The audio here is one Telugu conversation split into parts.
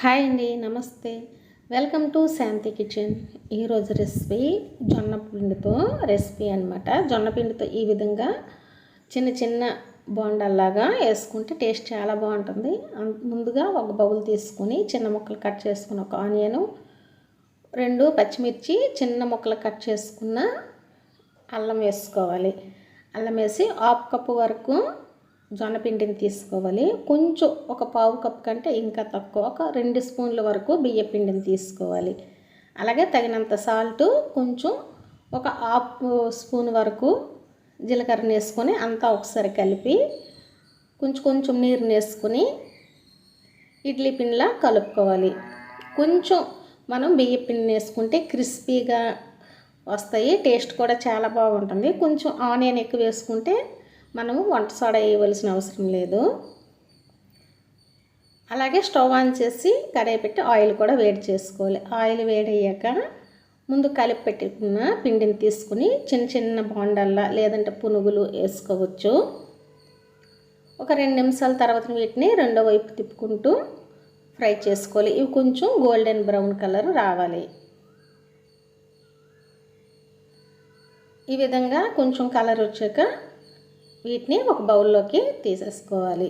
హాయ్ అండి నమస్తే. Welcome to Shanti kitchen. ఈరోజు రెసిపీ జొన్న పిండితో రెసిపీ అనమాట జొన్న పిండితో ఈ విధంగా చిన్న చిన్న బోండాల్లాగా వేసుకుంటే టేస్ట్ చాలా బాగుంటుంది. ముందుగా ఒక బౌల్ తీసుకొని చిన్న ముక్కలు కట్ చేసుకున్న ఒక ఆనియన్ రెండు పచ్చిమిర్చి చిన్న ముక్కలు కట్ చేసుకున్న అల్లం వేసుకోవాలి. అల్లం వేసి హాఫ్ కప్పు వరకు జొన్నపిండిని తీసుకోవాలి. కొంచెం ఒక పావు కప్ కంటే ఇంకా తక్కువ ఒక రెండు స్పూన్ల వరకు బియ్య పిండిని తీసుకోవాలి. అలాగే తగినంత సాల్ట్ కొంచెం ఒక హాఫ్ స్పూన్ వరకు జీలకర్ర వేసుకొని అంతా ఒకసారి కలిపి కొంచెం కొంచెం నీరు వేసుకొని ఇడ్లీ పిండిలా కలుపుకోవాలి. కొంచెం మనం బియ్య పిండిని వేసుకుంటే క్రిస్పీగా వస్తాయి టేస్ట్ కూడా చాలా బాగుంటుంది. కొంచెం ఆనియన్ ఎక్కువ వేసుకుంటే మనము వంట సోడా వేయవలసిన అవసరం లేదు. అలాగే స్టవ్ ఆన్ చేసి కడాయి పెట్టి ఆయిల్ కూడా వేడి చేసుకోవాలి. ఆయిల్ వేడయ్యాక ముందు కలిపి పెట్టుకున్న పిండిని తీసుకుని చిన్న చిన్న బోండాల్లా లేదంటే పునుగులు వేసుకోవచ్చు. ఒక రెండు నిమిషాల తర్వాత వీటిని రెండో వైపు తిప్పుకుంటూ ఫ్రై చేసుకోవాలి. ఇవి కొంచెం గోల్డెన్ బ్రౌన్ కలర్ రావాలి. ఈ విధంగా కొంచెం కలర్ వచ్చాక వీటిని ఒక బౌల్లోకి తీసేసుకోవాలి.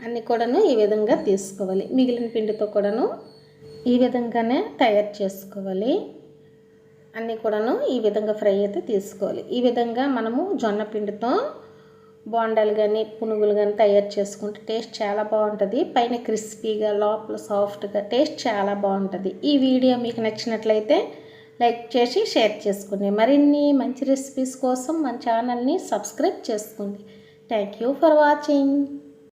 అన్నీ కూడాను ఈ విధంగా తీసుకోవాలి. మిగిలిన పిండితో కూడాను ఈ విధంగానే తయారు చేసుకోవాలి. అన్నీ కూడాను ఈ విధంగా ఫ్రై అయితే తీసుకోవాలి. ఈ విధంగా మనము జొన్న పిండితో బోండాలు కానీ పునుగులు కానీ తయారు చేసుకుంటే టేస్ట్ చాలా బాగుంటుంది. పైన క్రిస్పీగా లోపల సాఫ్ట్గా టేస్ట్ చాలా బాగుంటుంది. ఈ వీడియో మీకు నచ్చినట్లయితే లైక్ చేసి షేర్ చేసుకోండి. మరిన్ని మంచి రెసిపీస్ కోసం మన ఛానల్ని సబ్స్క్రైబ్ చేసుకోండి. Thank you for watching